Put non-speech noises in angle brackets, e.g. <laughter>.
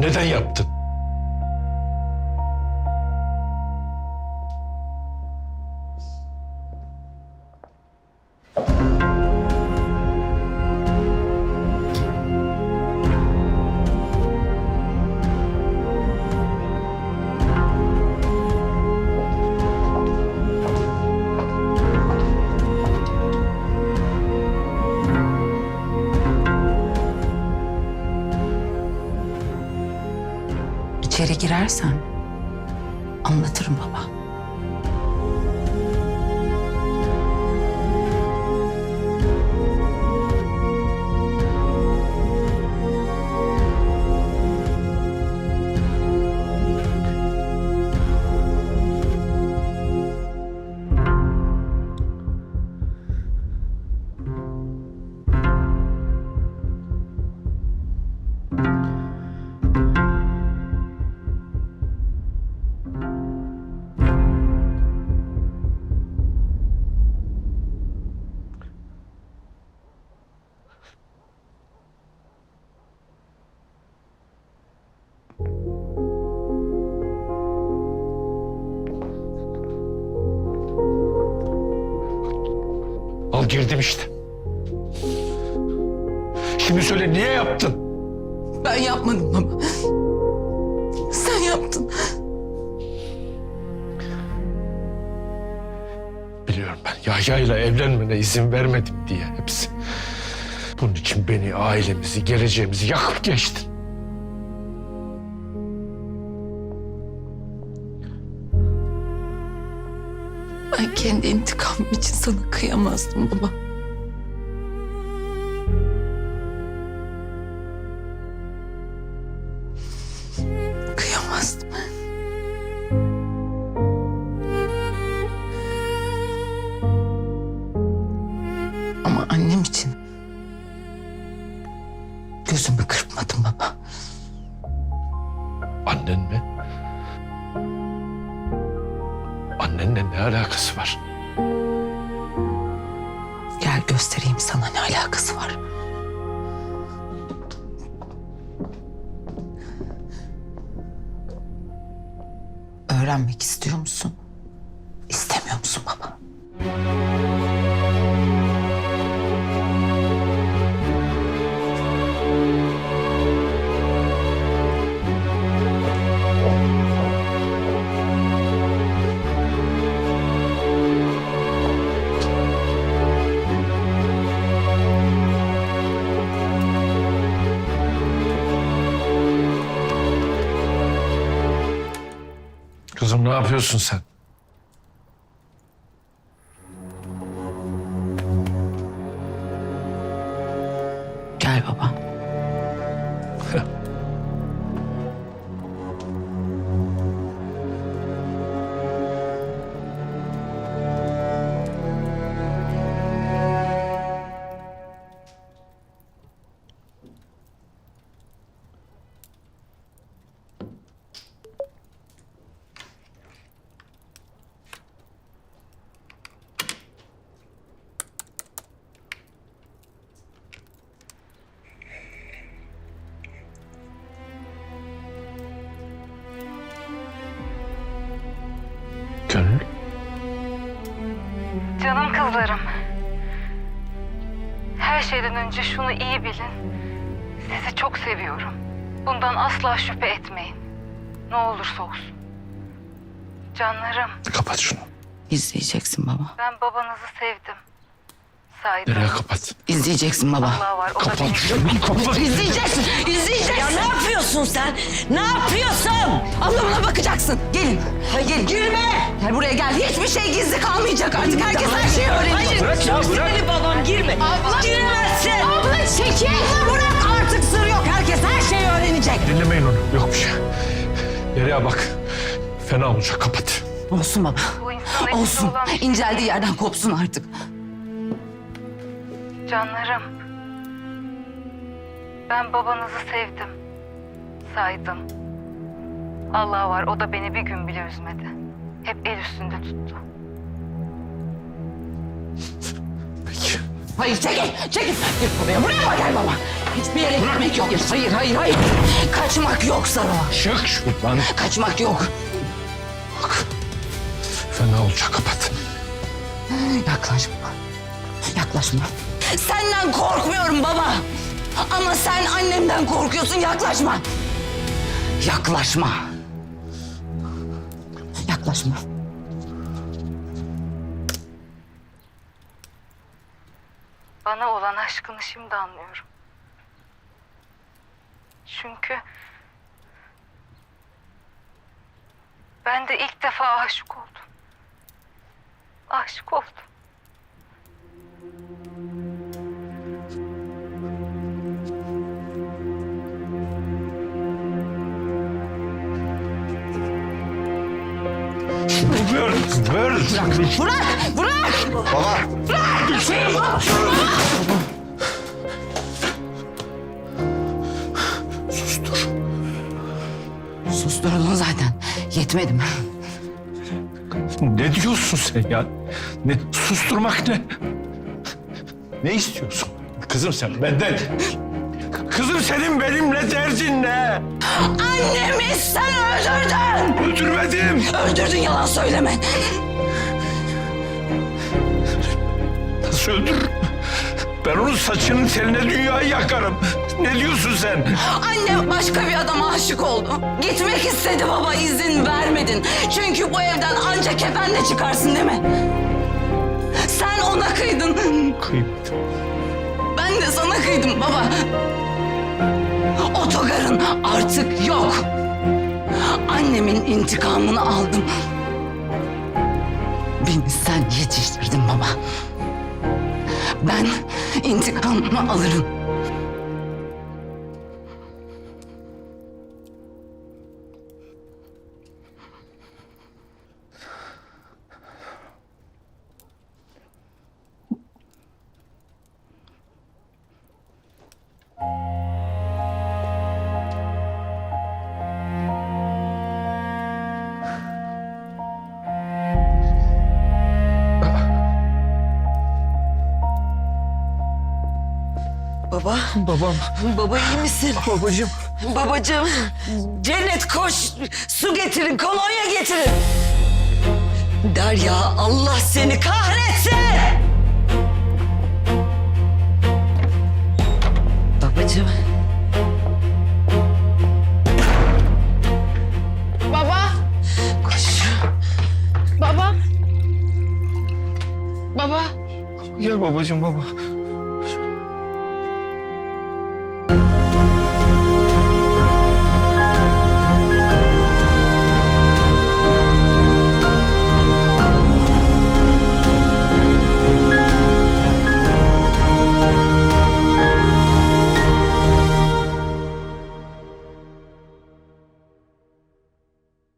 Neden yaptın? Girersen anlatırım baba. Al girdim işte. Şimdi söyle niye yaptın? Ben yapmadım baba. Sen yaptın. Biliyorum ben Yahya ile evlenmene izin vermedim diye hepsi. Bunun için beni, ailemizi, geleceğimizi yakıp geçtin. Kendi intikamım için sana kıyamazdım baba. Kıyamazdım. Ama annem için gözümü kırpmadım baba. Annen mi? Annenle ne alakası var? Gel göstereyim sana ne alakası var. Öğrenmek istiyor musun? İstemiyor musun baba? Kızım ne yapıyorsun sen? Kızlarım. Her şeyden önce şunu iyi bilin. Sizi çok seviyorum. Bundan asla şüphe etmeyin. Ne olursa olsun. Canlarım, Kapat şunu. İzleyeceksin baba. ben babanızı sevdim. Saydım. Nereye kapat? İzleyeceksin baba. Allah var, o da Kapat kapat. İzleyeceksin, izleyeceksin. Ya ne yapıyorsun sen? Ne yapıyorsun? Anlamına bakacaksın. Gelin. Hayır. Gel. Girme. Gel buraya gel. Hiçbir şey gizli kalmayacak artık. Herkes her şeyi. Hayır. Bırak ya, bırak. Seni babam girme. Abla. Giremezsin. Abla çekil. Bırak artık sır yok. Herkes her şeyi öğrenecek. Dinlemeyin onu. Yok bir şey. Nereye bak. Fena olacak. Kapat. Olsun baba. Bu Olsun. olan şey İnceldiği yerden kopsun artık. Canlarım. Ben babanızı sevdim. Saydım. Allah var, o da beni bir gün bile üzmedi. Hep el üstünde tuttu. <laughs> Peki. Hayır çekil. Çekil. Gel buraya. Buraya bak gel baba. Hiçbir yere gitmek yok. Hayır, hayır, hayır. Kaçmak yok Saruhan. Çık şuradan. Kaçmak yok. Bak. Fena olacak kapat. Yaklaşma. Yaklaşma. Senden korkmuyorum baba. Ama sen annemden korkuyorsun. Yaklaşma. Yaklaşma. Yaklaşma. Bana olan aşkını şimdi anlıyorum. Çünkü ben de ilk defa aşık oldum. Aşık oldum. Ver, ver. Bırak! Bırak! Sustur. Susturdun zaten. Yetmedi mi? Ne diyorsun sen ya? Ne? Susturmak ne? Ne istiyorsun? Kızım sen benden. Kızım senin benimle derdin ne? Annemi sen öldürdün! Öldürmedim. Öldürdün yalan söyleme. Nasıl öldürürüm? Ben onun saçının teline dünyayı yakarım. Ne diyorsun sen? Annem başka bir adama aşık oldu. Gitmek istedi baba izin vermedin. Çünkü bu evden ancak kefenle çıkarsın değil mi? Sen ona kıydın. Kıymet. Ben de sana kıydım baba. Otogarın artık yok. Annemin intikamını aldım. Beni sen yetiştirdin baba. Ben intikamımı alırım. Baba, Babam, baba iyi misin? babacığım. Babacığım, Cennet koş, su getirin, kolonya getirin. Derya, Allah seni kahretsin! Babacığım, Baba, koş. baba. Baba, Gel babacığım baba.